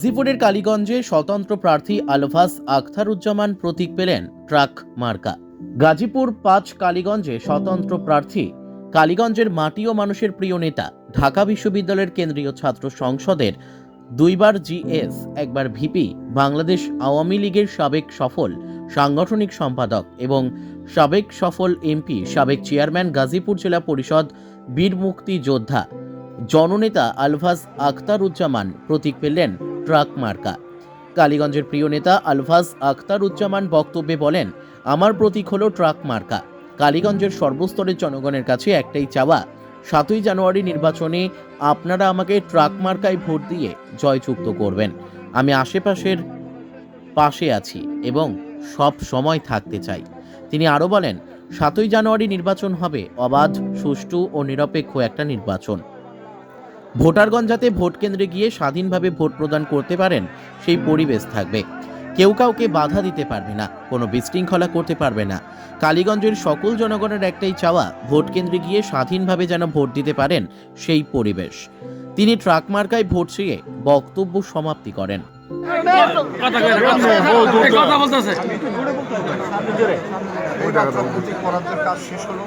গাজীপুরের কালীগঞ্জে স্বতন্ত্র প্রার্থী আলভাস আখতারুজ্জামান প্রতীক পেলেন ট্রাক মার্কা। গাজীপুর পাঁচ কালীগঞ্জে স্বতন্ত্র প্রার্থী, কালীগঞ্জের মাটি ও মানুষের প্রিয় নেতা, ঢাকা বিশ্ববিদ্যালয়ের কেন্দ্রীয় ছাত্র সংসদের দুইবার জিএস, একবার ভিপি, বাংলাদেশ আওয়ামী লীগের সাবেক সফল সাংগঠনিক সম্পাদক এবং সাবেক সফল এমপি, সাবেক চেয়ারম্যান গাজীপুর জেলা পরিষদ বীর মুক্তি যোদ্ধা। জননেতা আলভাস আখতারুজ্জামান প্রতীক পেলেন ট্রাক মার্কা। কালীগঞ্জের প্রিয় নেতা আলভাস আখতারুজ্জামান বক্তব্যে বলেন, আমার প্রতীক হলো ট্রাক মার্কা। কালীগঞ্জের সর্বস্তরের জনগণের কাছে একটাই চাওয়া, সাতই জানুয়ারি নির্বাচনে আপনারা আমাকে ট্রাক মার্কায় ভোট দিয়ে জয়যুক্ত করবেন। আমি আশেপাশের পাশে আছি এবং সব সময় থাকতে চাই। তিনি আরও বলেন, সাতই জানুয়ারি নির্বাচন হবে, অবাধ, সুষ্ঠু ও নিরপেক্ষ একটা নির্বাচন। ভোটারগণ যাতে ভোট কেন্দ্রে গিয়ে স্বাধীনভাবে ভোট প্রদান করতে পারেন, সেই পরিবেশ থাকবে। কেউ কাউকে বাধা দিতে পারবে না, কোনো বিশৃঙ্খলা করতে পারবে না। কালীগঞ্জের সকল জনগণের একটাই চাওয়া, ভোট কেন্দ্রে গিয়ে স্বাধীনভাবে যেন ভোট দিতে পারেন, সেই পরিবেশ। তিনি ট্রাক মার্কায় ভোট চেয়ে বক্তব্য সমাপ্তি করেন। বরাদ্দের কাজ শেষ হলো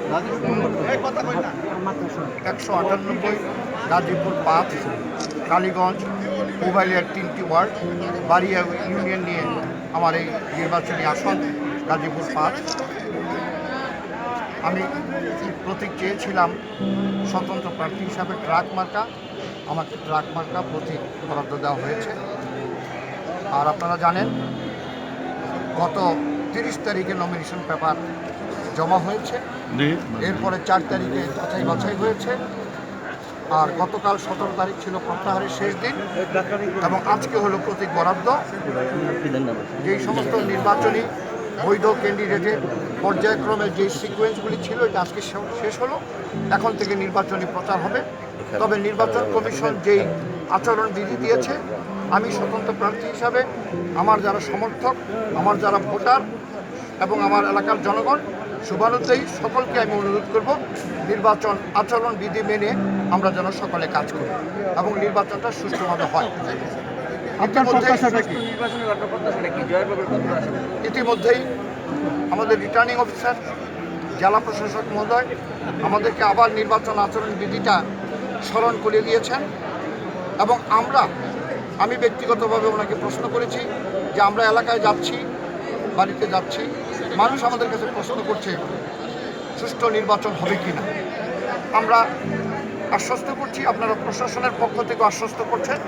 একশো আটানব্বই গাজীপুর পাঁচ কালীগঞ্জ মোবাইলের তিনটি ওয়ার্ড বাড়িয়া ইউনিয়ন নিয়ে আমার এই নির্বাচনী আসন গাজীপুর পাঁচ আমি প্রতীক চেয়েছিলাম স্বতন্ত্র প্রার্থী হিসাবে ট্রাক মার্কা, আমাকে ট্রাক মার্কা প্রতীক বরাদ্দ দেওয়া হয়েছে। আর আপনারা জানেন গত তিরিশ তারিখে নমিনেশন পেপার জমা হয়েছে। এরপরে চার তারিখে যাচাই বাছাই হয়েছে। আর গতকাল সতেরো তারিখ ছিল প্রত্যাহারের শেষ দিন এবং আজকে হলো প্রতীক বরাদ্দ। যেই সমস্ত নির্বাচনী বৈধ ক্যান্ডিডেটের পর্যায়ক্রমে যে সিকোয়েন্সগুলি ছিল এটা আজকে শেষ হলো। এখন থেকে নির্বাচনী প্রচার হবে। তবে নির্বাচন কমিশন যেই আচরণ বিধি দিয়েছে আমি স্বতন্ত্র প্রার্থী হিসাবে আমার যারা সমর্থক আমার যারা ভোটার এবং আমার এলাকার জনগণ শুভানুদ্দায়ী সকলকে আমি অনুরোধ করব নির্বাচন আচরণ বিধি মেনে আমরা যেন সকলে কাজ করি এবং নির্বাচনটা সুষ্ঠুভাবে হয়। ইতিমধ্যেই ইতিমধ্যেই আমাদের রিটার্নিং অফিসার জেলা প্রশাসক মহোদয় আমাদেরকে আবার নির্বাচন আচরণ বিধিটা স্মরণ করে দিয়েছেন এবং আমরা আমি ব্যক্তিগতভাবে ওনাকে প্রশ্ন করেছি যে আমরা এলাকায় যাচ্ছি, বাড়িতে যাচ্ছি, মানুষ আমাদের কাছে প্রশ্ন করছে, সুষ্ঠু নির্বাচন হবে কি না আমরা আশ্বস্ত করছি, আপনারা প্রশাসনের পক্ষ থেকে আশ্বস্ত করছেন।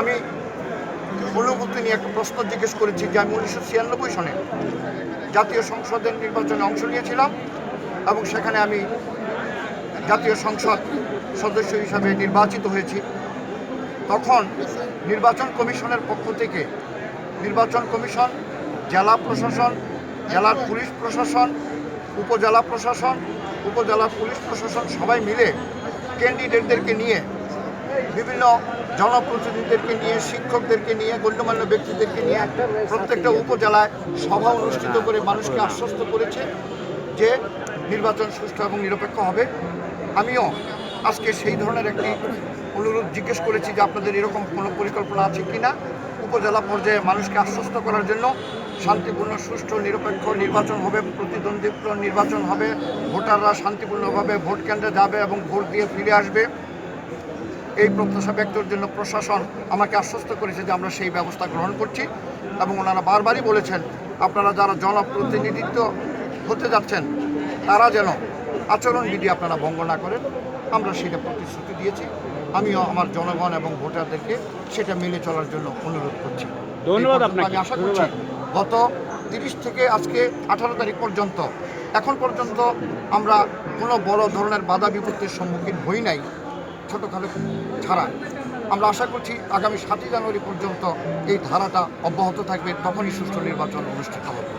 আমি অনুমতি নিয়ে একটা প্রশ্ন জিজ্ঞেস করেছি যে আমি উনিশশো ছিয়ানব্বই সনে জাতীয় সংসদের নির্বাচনে অংশ নিয়েছিলাম এবং সেখানে আমি জাতীয় সংসদ সদস্য হিসাবে নির্বাচিত হয়েছি। তখন নির্বাচন কমিশনের পক্ষ থেকে নির্বাচন কমিশন, জেলা প্রশাসন, জেলার পুলিশ প্রশাসন, উপজেলা প্রশাসন, উপজেলা পুলিশ প্রশাসন সবাই মিলে ক্যান্ডিডেটদেরকে নিয়ে, বিভিন্ন জনপ্রতিনিধিদেরকে নিয়ে, শিক্ষকদেরকে নিয়ে, গণ্যমান্য ব্যক্তিদেরকে নিয়ে প্রত্যেকটা উপজেলায় সভা অনুষ্ঠিত করে মানুষকে আশ্বস্ত করেছে যে নির্বাচন সুষ্ঠু এবং নিরপেক্ষ হবে। আমিও আজকে সেই ধরনের একটি অনুরোধ জিজ্ঞেস করেছি যে আপনাদের এরকম কোনো পরিকল্পনা আছে কি না উপজেলা পর্যায়ে মানুষকে আশ্বস্ত করার জন্য শান্তিপূর্ণ, সুষ্ঠু, নিরপেক্ষ নির্বাচন হবে প্রতিদ্বন্দ্বীপূর্ণ নির্বাচন হবে, ভোটাররা শান্তিপূর্ণভাবে ভোট কেন্দ্রে যাবে এবং ভোট দিয়ে ফিরে আসবে। এই প্রত্যাশা ব্যক্তের জন্য প্রশাসন আমাকে আশ্বস্ত করেছে যে আমরা সেই ব্যবস্থা গ্রহণ করছি এবং ওনারা বারবারই বলেছেন, আপনারা যারা জনপ্রতিনিধিত্ব হতে যাচ্ছেন, তারা যেন আচরণবিধি আপনারা ভঙ্গ না করেন। আমরা সেটা প্রতিশ্রুতি দিয়েছি। আমিও আমার জনগণ এবং ভোটারদেরকে সেটা মেনে চলার জন্য অনুরোধ করছি। ধন্যবাদ আপনাকে। আমি আশা করছি গত তিরিশ থেকে আজকে আঠারো তারিখ পর্যন্ত এখন পর্যন্ত আমরা কোনো বড় ধরনের বাধা বিপত্তির সম্মুখীন হই নাই ছোটোখাটো ছাড়া। আমরা আশা করছি আগামী সাতই জানুয়ারি পর্যন্ত এই ধারাটা অব্যাহত থাকবে তখনই সুষ্ঠু নির্বাচন অনুষ্ঠিত হবে।